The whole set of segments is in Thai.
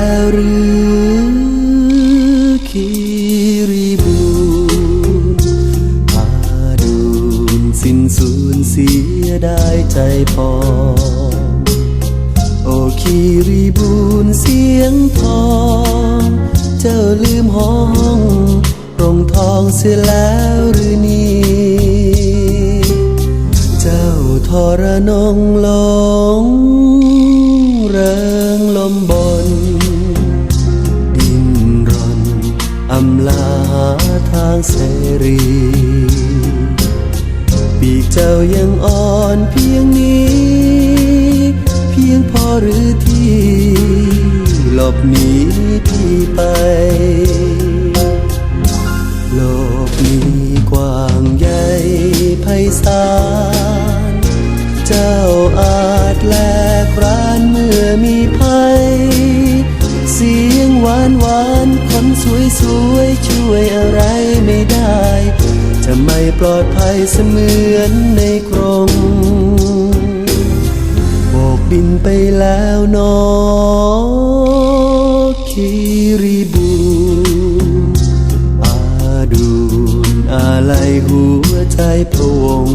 แล้วหรือคีรีบูนพาดูนสิ้นสูญเสียได้ใจพอ โอคีรีบูนเสียงทองเจ้าลืมห้องรงทองเสียแล้วหรือนี่เจ้าทรนงหลงเริงลมบน หาทางเสรี ปีกเจ้ายังอ่อนเพียงนี้ เพียงพอหรือที่หลบหนีพี่ไปโลกนี้กว้างใหญ่ไพศาลเจ้าอาจแลกร้านเมื่อมีภัย เสียงหวานหวานคนสวยสวยช วยอะไรไม่ได้จะไม่ปลอดภัยเสมือนในกรงโบกบินไปแล้วนอคีรีบูอาดูนอะไรหัวใจพะวง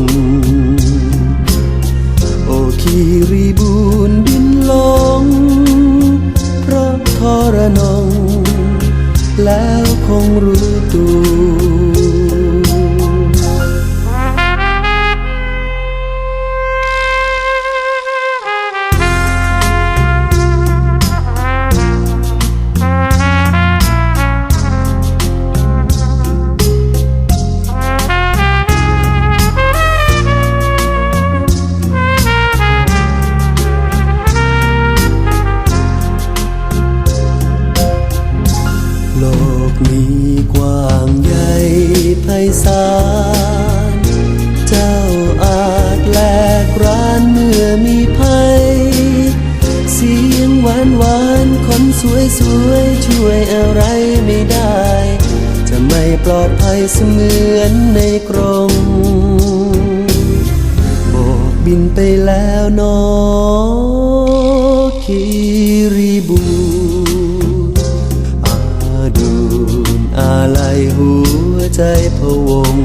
โอคีรีบูนบินลง เพราะทรนง แล้วคงรู้ กนี้กว้างใหญ่ไพศาล เจ้าอาจแลกร้านเมื่อมีภัย เสียงหวานหวานคนสวยสวยช่วยอะไรไม่ได้ จะไม่ปลอดภัยเสมือนในกรงโบกบินไปแล้วหนอคี ใจหัวใจพะวง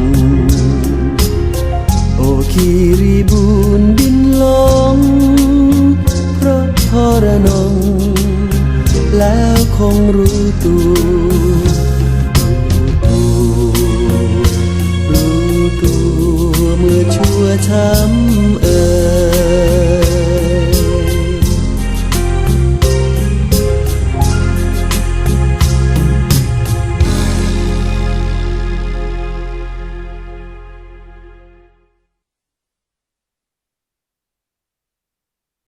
โอคีรีบูนบินลง เพราะทรนง แล้วคงรู้ตัวรู้ตัวเมื่อชั่วช้ำ